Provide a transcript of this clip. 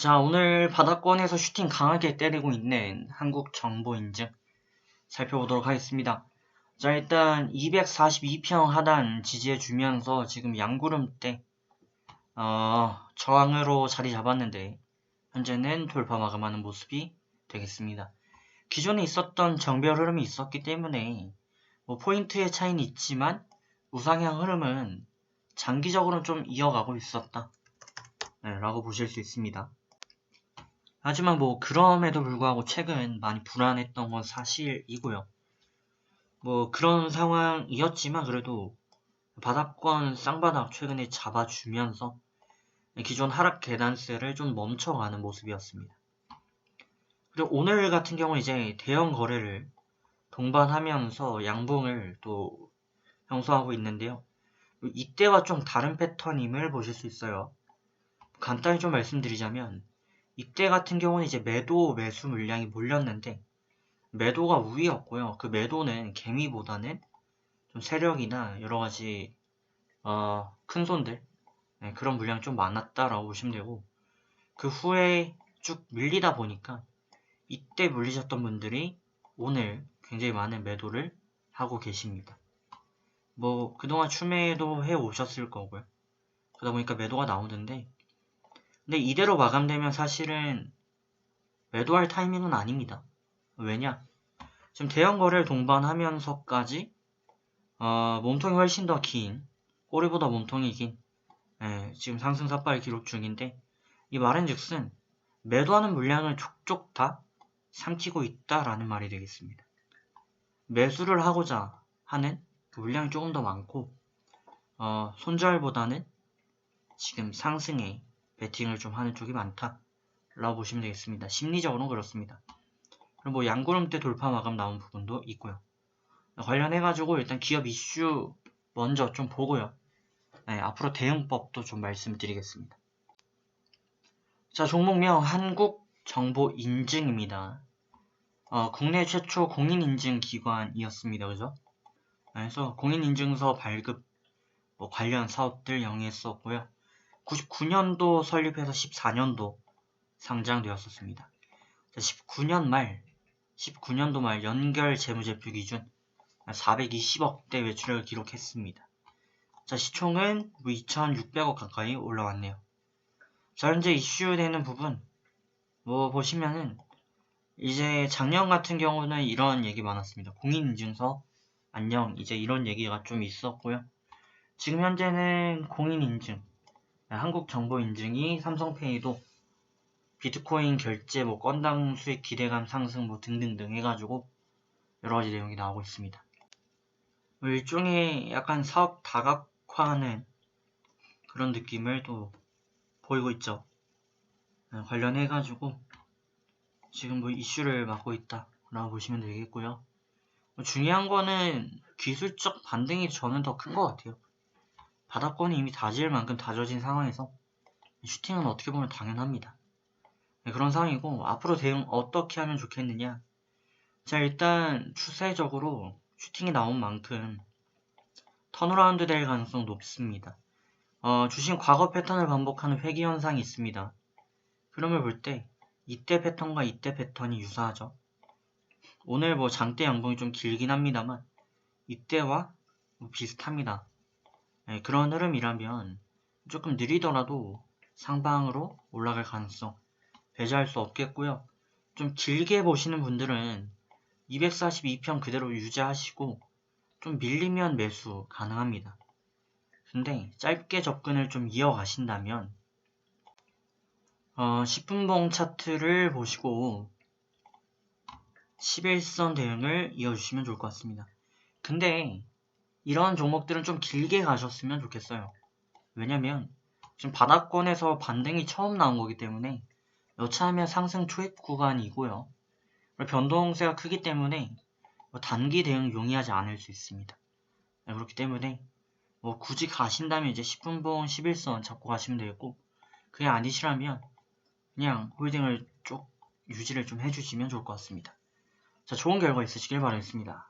자, 오늘 바닥권에서 슈팅 강하게 때리고 있는 한국 정보 인증 살펴보도록 하겠습니다. 자, 일단 242평 하단 지지해 주면서 지금 양구름대 어, 저항으로 자리 잡았는데 현재는 돌파 마감하는 모습이 되겠습니다. 기존에 있었던 정별 흐름이 있었기 때문에 뭐 포인트의 차이는 있지만 우상향 흐름은 장기적으로 좀 이어가고 있었다. 네, 라고 보실 수 있습니다. 하지만 뭐 그럼에도 불구하고 최근 많이 불안했던 건 사실이고요. 뭐 그런 상황이었지만 그래도 바닥권 쌍바닥 최근에 잡아주면서 기존 하락 계단세를 좀 멈춰가는 모습이었습니다. 그리고 오늘 같은 경우는 이제 대형 거래를 동반하면서 양봉을 또 형성하고 있는데요. 이때와 좀 다른 패턴임을 보실 수 있어요. 간단히 좀 말씀드리자면 이때 같은 경우는 이제 매도 매수 물량이 몰렸는데 매도가 우위였고요. 그 매도는 개미보다는 좀 세력이나 여러 가지 어, 큰 손들 네, 그런 물량이 좀 많았다라고 보시면 되고 그 후에 쭉 밀리다 보니까 이때 물리셨던 분들이 오늘 굉장히 많은 매도를 하고 계십니다. 뭐 그동안 추매도 해 오셨을 거고요. 그러다 보니까 매도가 나오는데 근데 이대로 마감되면 사실은 매도할 타이밍은 아닙니다. 왜냐? 지금 대형 거래를 동반하면서까지 어, 몸통이 훨씬 더 긴, 꼬리보다 몸통이 긴 예, 지금 상승 삿발 기록 중인데 이 말은즉슨 매도하는 물량을 족족 다 삼키고 있다라는 말이 되겠습니다. 매수를 하고자 하는 그 물량이 조금 더 많고 어, 손절보다는 지금 상승에 베팅을 좀 하는 쪽이 많다라고 보시면 되겠습니다. 심리적으로는 그렇습니다. 그리고 뭐 양구름대 돌파 마감 나온 부분도 있고요. 관련해가지고 일단 기업 이슈 먼저 좀 보고요. 네, 앞으로 대응법도 좀 말씀드리겠습니다. 자, 종목명 한국정보인증입니다. 어, 국내 최초 공인인증기관이었습니다. 그죠? 그래서 공인인증서 발급 뭐 관련 사업들 영위했었고요. 99년도 설립해서 14년도 상장되었었습니다. 19년 말, 19년도 말 연결 재무제표 기준 420억대 매출을 기록했습니다. 자, 시총은 2,600억 가까이 올라왔네요. 자, 현재 이슈되는 부분, 뭐, 보시면은, 이제 작년 같은 경우는 이런 얘기 많았습니다. 공인인증서, 안녕, 이제 이런 얘기가 좀 있었고요. 지금 현재는 공인인증, 한국정보인증이 삼성페이도 비트코인 결제, 뭐 건당 수익 기대감 상승 뭐 등등등 해가지고 여러 가지 내용이 나오고 있습니다. 뭐 일종의 약간 사업 다각화하는 그런 느낌을 또 보이고 있죠. 네, 관련해가지고 지금 뭐 이슈를 맡고 있다라고 보시면 되겠고요. 뭐 중요한 거는 기술적 반등이 저는 더 큰 것 같아요. 바닥권이 이미 다질 만큼 다져진 상황에서 슈팅은 어떻게 보면 당연합니다. 네, 그런 상황이고 앞으로 대응 어떻게 하면 좋겠느냐 자 일단 추세적으로 슈팅이 나온 만큼 턴어라운드 될 가능성 높습니다. 어, 주신 과거 패턴을 반복하는 회귀 현상이 있습니다. 그럼을 볼 때 이때 패턴과 이때 패턴이 유사하죠. 오늘 뭐 장대 양봉이 좀 길긴 합니다만 이때와 뭐 비슷합니다. 네, 그런 흐름이라면 조금 느리더라도 상방으로 올라갈 가능성 배제할 수 없겠고요. 좀 길게 보시는 분들은 242평 그대로 유지하시고 좀 밀리면 매수 가능합니다. 근데 짧게 접근을 좀 이어가신다면 어, 10분봉 차트를 보시고 11선 대응을 이어주시면 좋을 것 같습니다. 근데 이런 종목들은 좀 길게 가셨으면 좋겠어요. 왜냐면 지금 바닥권에서 반등이 처음 나온 거기 때문에 여차하면 상승 초입 구간이고요. 변동세가 크기 때문에 뭐 단기 대응 용이하지 않을 수 있습니다. 네, 그렇기 때문에 뭐 굳이 가신다면 이제 10분봉 11선 잡고 가시면 되겠고 그게 아니시라면 그냥 홀딩을 쭉 유지를 좀 해주시면 좋을 것 같습니다. 자 좋은 결과 있으시길 바라겠습니다.